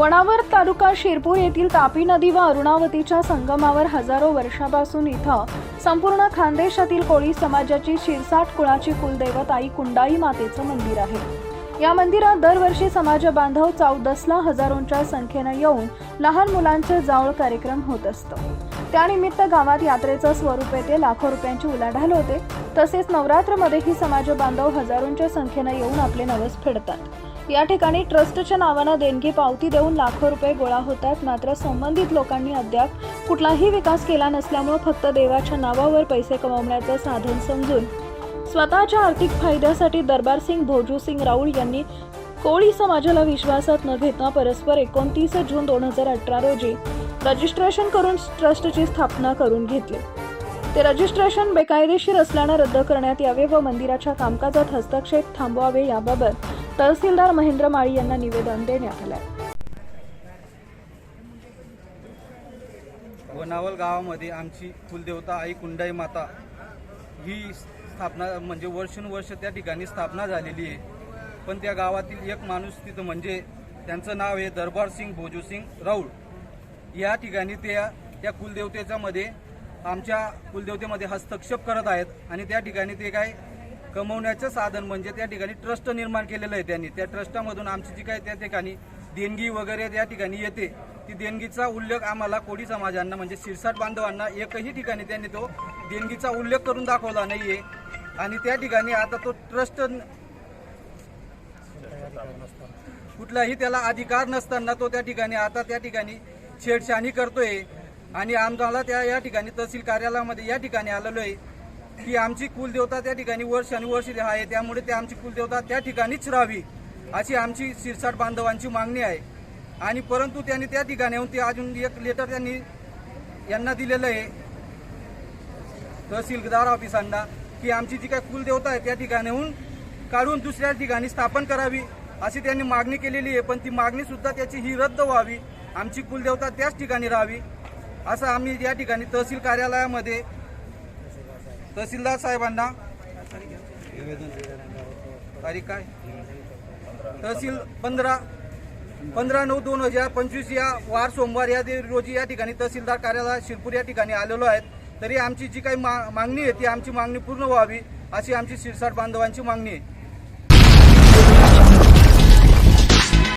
वणावर तालुका शिरपूर येथील तापी नदी व अरुणावतीच्या संगमावर हजारो वर्षापासून इथं संपूर्ण खानदेशातील कोळी समाजाची शिरसाट कुळाची कुलदैवत आई कुंडाई मातेचं मंदिर आहे. या मंदिरात दरवर्षी समाज बांधव चौदसला हजारोंच्या संख्येनं येऊन लहान मुलांचे जावळ कार्यक्रम होत असतो. त्यानिमित्त गावात यात्रेचं स्वरूप येते. लाखो रुपयांची उलाढाल होते. तसेच नवरात्रमध्येही समाज बांधव हजारोंच्या संख्येनं येऊन आपले नवस फेडतात. या ठिकाणी ट्रस्टच्या नावानं देणगी पावती देऊन लाखो रुपये गोळा होतात. मात्र संबंधित लोकांनी अद्याप कुठलाही विकास केला नसल्यामुळे फक्त देवाच्या नावावर पैसे कमवण्याचं साधन समजून स्वतःच्या आर्थिक फायद्यासाठी दरबारसिंग भोजूसिंग राऊळ यांनी कोळी समाजाला विश्वासात न घेता परस्पर एकोणतीस जून दोन हजार अठरा रोजी रजिस्ट्रेशन करून ट्रस्टची स्थापना करून घेतली. ते रजिस्ट्रेशन बेकायदेशीर असल्यानं रद्द करण्यात यावे व मंदिराच्या कामकाजात हस्तक्षेप थांबवावे याबाबत तहसीलदार महेंद्र माळी यांना निवेदन देण्यात आलं वनावल गावामध्ये आमची कुलदेवता आई कुंडाई माता ही स्थापना म्हणजे वर्षानुवर्ष त्या ठिकाणी स्थापना झालेली आहे. पण त्या गावातील एक माणूस तिथं म्हणजे त्यांचं नाव आहे दरबार सिंग भोजू सिंग राऊळ. या ठिकाणी त्या त्या कुलदेवतेच्यामध्ये आमच्या कुलदेवतेमध्ये हस्तक्षेप करत आहेत आणि त्या ठिकाणी ते काय कमवण्याचं साधन म्हणजे त्या ठिकाणी ट्रस्ट निर्माण केलेलं आहे त्यांनी. त्या ट्रस्टामधून आमची जी काय त्या ठिकाणी देणगी वगैरे त्या ठिकाणी येते ती देणगीचा उल्लेख आम्हाला कोडी समाजांना म्हणजे शिरसाट बांधवांना एकही ठिकाणी त्यांनी तो देणगीचा उल्लेख करून दाखवला नाहीये. आणि त्या ठिकाणी आता तो ट्रस्ट कुठलाही त्याला अधिकार नसताना तो त्या ठिकाणी आता त्या ठिकाणी छेडछाणी करतोय. आणि आम्हाला त्या या ठिकाणी तहसील कार्यालयामध्ये या ठिकाणी आलेलो आहे की आमची कुलदेवता त्या ठिकाणी वर्ष आणि वर्ष आहे. त्यामुळे ते आमची कुलदेवता त्या ठिकाणीच राहावी अशी आमची शिरसाट बांधवांची मागणी आहे. आणि परंतु त्यांनी त्या ठिकाणी येऊन ते अजून एक लेटर त्यांनी यांना दिलेलं आहे तहसीलदार ऑफिसांना की आमची जी काय कुलदेवता आहे त्या ठिकाणीहून काढून दुसऱ्या ठिकाणी स्थापन करावी अशी त्यांनी मागणी केलेली आहे. पण ती मागणीसुद्धा त्याची ही रद्द व्हावी आमची कुलदेवता त्याच ठिकाणी राहावी असं आम्ही या ठिकाणी तहसील कार्यालयामध्ये तहसीलदार साहेबांना तारीख काय? तहसील पंधरा पंधरा नऊ दोन हजार पंचवीस या वार सोमवार या रोजी या ठिकाणी तहसीलदार कार्यालय शिरपूर या ठिकाणी आलेलो आहेत. तरी आमची जी काही मा- मागणी आहे ती आमची मागणी पूर्ण व्हावी अशी आमची शिरसाट बांधवांची मागणी आहे.